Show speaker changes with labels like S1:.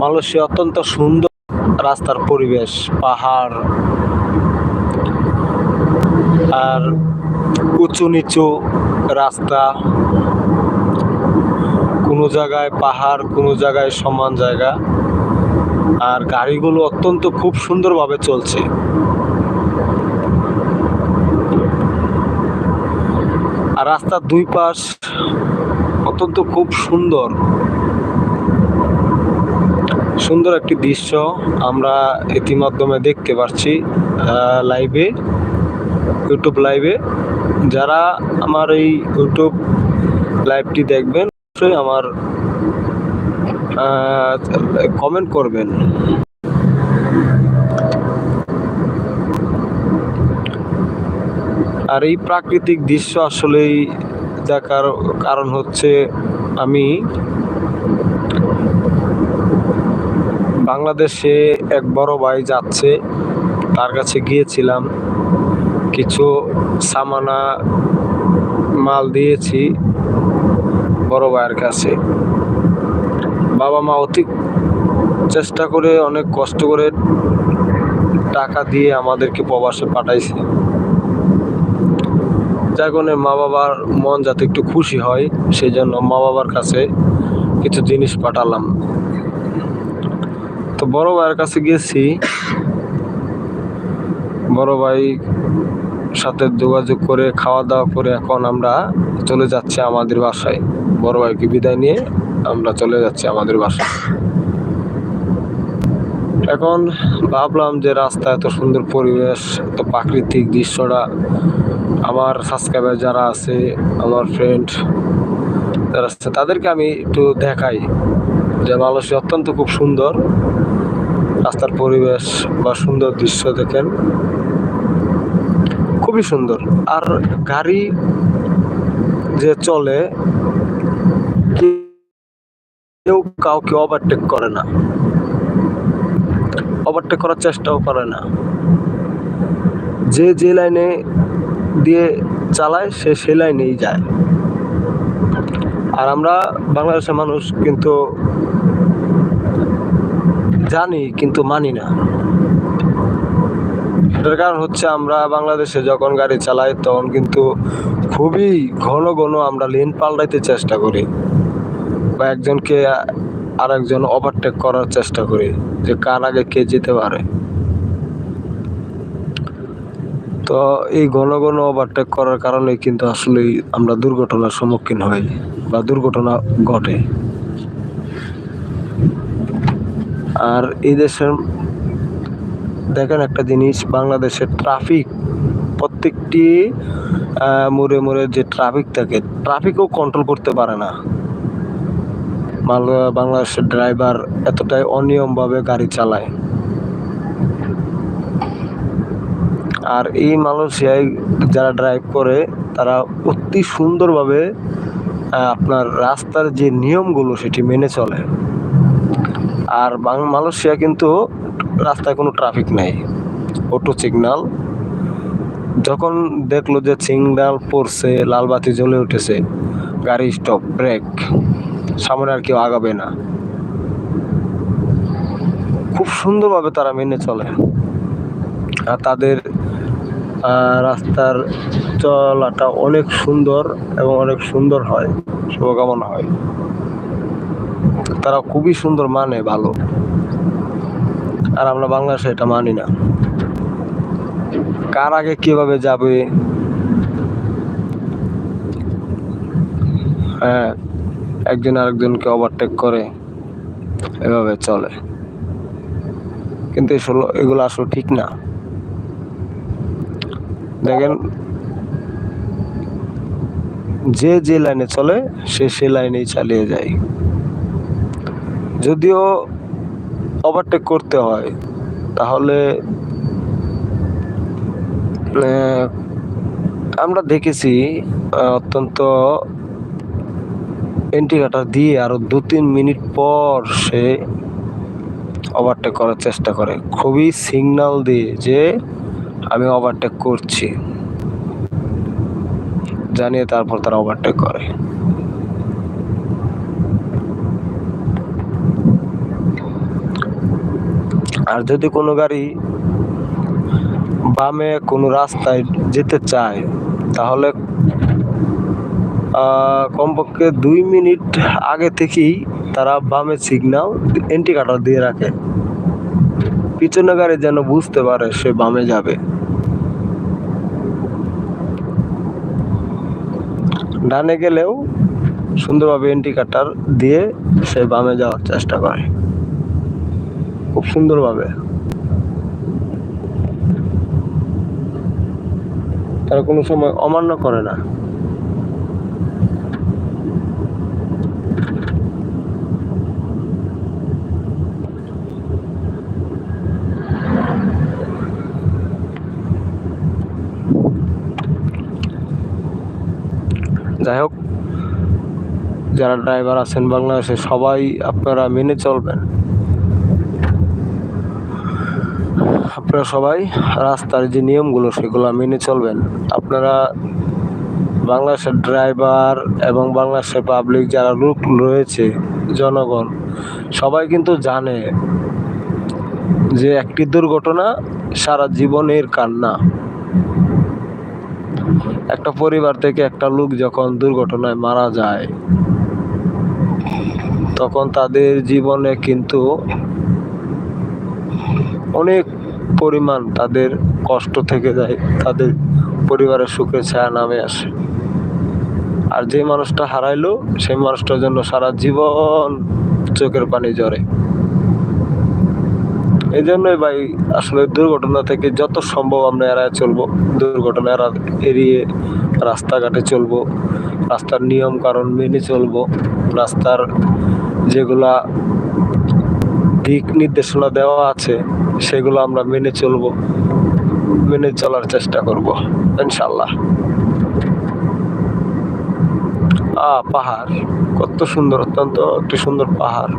S1: Malaysia অত্যন্ত সুন্দর রাস্তার পরিবেশ, পাহাড়, আর উঁচু নিচু রাস্তা। কোনো জায়গায় পাহাড়, কোনো জায়গায় সমান জায়গা। আর গাড়িগুলো অত্যন্ত খুব সুন্দরভাবে চলছে। রাস্তার দুই পাশ অত্যন্ত খুব সুন্দর। সুন্দর একটি দৃশ্য আমরা ইতিমাধ্যমে দেখতে পাচ্ছি লাইভে ইউটিউব লাইভে যারা আমার এই ইউটিউব লাইভটি দেখবেন, অবশ্যই আমার কমেন্ট করবেন। আর এই প্রাকৃতিক দৃশ্য আসলেই দেখার কারণ হচ্ছে আমি বাংলাদেশে এক বড় ভাই যাচ্ছে, তার কাছে গিয়েছিলাম। কিছু সামানা মাল দিয়েছি বড় ভাইয়ের কাছে। বাবা মা অতি চেষ্টা করে, অনেক কষ্ট করে টাকা দিয়ে আমাদেরকে প্রবাসে পাঠাইছে। যার কারণে মা বাবার মন যাতে একটু খুশি হয়, সেই জন্য মা বাবার কাছে কিছু জিনিস পাঠালাম। তো বড় ভাইয়ের কাছে গেছি। বড় ভাই সাথে যোগাযোগ করে, খাওয়া দাওয়া করে এখন আমরা চলে যাচ্ছি আমাদের বাসায়। বড় ভাইকে বিদায় নিয়ে আমরা চলে যাচ্ছি আমাদের বাসায়। এখন ভাবলাম যে রাস্তা এত সুন্দর পরিবেশ, এত প্রাকৃতিক দৃশ্যটা, আমার সাবস্ক্রাইবার যারা আছে, আমার ফ্রেন্ড যারা আছে, তাদেরকে আমি একটু দেখাই যে মালয়েশিয়া অত্যন্ত খুব সুন্দর। রাস্তার পরিবেশ বা সুন্দর দৃশ্য দেখেন। খুবই সুন্দর। আর গাড়ি যে চলে, কেউ কাউকে ওভারটেক করে না। ওভারটেক করার চেষ্টাও করে না। যে যে লাইনে দিয়ে চালায়, সে সে লাইনেই যায়। আর আমরা বাংলাদেশের মানুষ কিন্তু জানি কিন্তু মানি না। এটার কারণ হচ্ছে আমরা বাংলাদেশে যখন গাড়ি চালাই, তখন কিন্তু খুবই ঘন ঘন আমরা লেন পাল্টাইতে চেষ্টা করি। বা একজনকে আর একজন ওভারটেক করার চেষ্টা করি যে কার আগে কে যেতে পারে। তো এই ঘন ঘন ওভারটেক করার কারণে কিন্তু আসলেই আমরা দুর্ঘটনার সম্মুখীন হই বা দুর্ঘটনা ঘটে। আর এই দেশের দেখেন একটা জিনিস, বাংলাদেশের ট্রাফিক প্রত্যেকটি মোড়ে মোড়ে যে ট্রাফিক থাকে ট্রাফিকও কন্ট্রোল করতে পারে না। বাংলাদেশের ড্রাইভার এতটাই অনিয়মভাবে গাড়ি চালায়। আর এই মালয়েশিয়ায় যারা ড্রাইভ করে, তারা অতি সুন্দরভাবে আপনার রাস্তার যে নিয়মগুলো সেটি মেনে চলে। আর মালয়েশিয়া কিন্তু রাস্তায় কোনো ট্রাফিক নেই। অটো সিগনাল যখন দেখল যে সিগনাল পড়ছে লাল বাতি জ্বলে উঠেছে, গাড়ি স্টপ ব্রেক সামনে আর কেউ আগাবে না। খুব সুন্দরভাবে তারা মেনে চলে। আর তাদের রাস্তার চলাটা অনেক সুন্দর এবং অনেক সুন্দর হয়, শুভকামনা হয়। তারা খুবই সুন্দর মানে ভালো। আর আমরা বাংলাদেশে এটা মানি না। কার আগে কীভাবে যাবে? হ্যাঁ একজন আরেকজনকে ওভারটেক করে, এভাবে চলে। কিন্তু এসলো এগুলো আসলে ঠিক না। দেখেন, যে যে লাইনে চলে, সে সে লাইনেই চালিয়ে যায়। যদিও ওভারটেক করতে হয়, তাহলে আমরা দেখেছি অত্যন্ত এন্ট্রিকাটার দিয়ে আরও দু তিন মিনিট পর সে ওভারটেক করার চেষ্টা করে। খুবই সিগন্যাল দিয়ে যে, আমি ওভারটেক করছি। জানিয়ে তারপর তারা ওভারটেক করে। আর যদি কোনো গাড়ি বামে কোনো রাস্তায় যেতে চায়, তাহলে কমপক্ষে দুই মিনিট আগে থেকেই তারা বামে সিগন্যাল এন্টিকাটার দিয়ে রাখে। পিছনে গাড়ি যেন বুঝতে পারে সে বামে যাবে। ডানে গেলেও সুন্দরভাবে এন্টিকাটার দিয়ে সে বামে যাওয়ার চেষ্টা করে। খুব সুন্দরভাবে। তারা কোনো সময় অমান্য করে না। যাই হোক যারা ড্রাইভার আছেন বাংলাদেশে, সবাই আপনারা মেনে চলবেন। আপনারা সবাই রাস্তার যে নিয়মগুলো, সেগুলো মেনে চলবেন। আপনারা বাংলাদেশের ড্রাইভার এবং বাংলাদেশের পাবলিক যারা লোক রয়েছে, জনগণ, সবাই কিন্তু জানে যে একটি দুর্ঘটনা সারা জীবনের কান্না। একটা পরিবার থেকে একটা লোক যখন দুর্ঘটনায় মারা যায়, তখন তাদের জীবনে কিন্তু অনেক পরিমাণ তাদের কষ্ট থেকে যায়, তাদের পরিবারের সুখের ছায়া নামে আসে। আর যে মানুষটা হারাইলো, সেই মানুষটার জন্য সারা জীবন চোখের পানি ঝরে। এই জন্যই ভাই আসলে দুর্ঘটনা থেকে যত সম্ভব আমরা এড়ায় চলবো। দুর্ঘটনা এড়া এড়িয়ে রাস্তাঘাটে চলবো, রাস্তার নিয়ম কারণ মেনে চলবো, রাস্তার যেগুলা দিক নির্দেশনা দেওয়া আছে, সেগুলো আমরা মেনে চলবো, মেনে চলার চেষ্টা করব ইনশাল্লাহ আ পাহাড়, কত সুন্দর, অত্যন্ত একটি সুন্দর পাহাড়।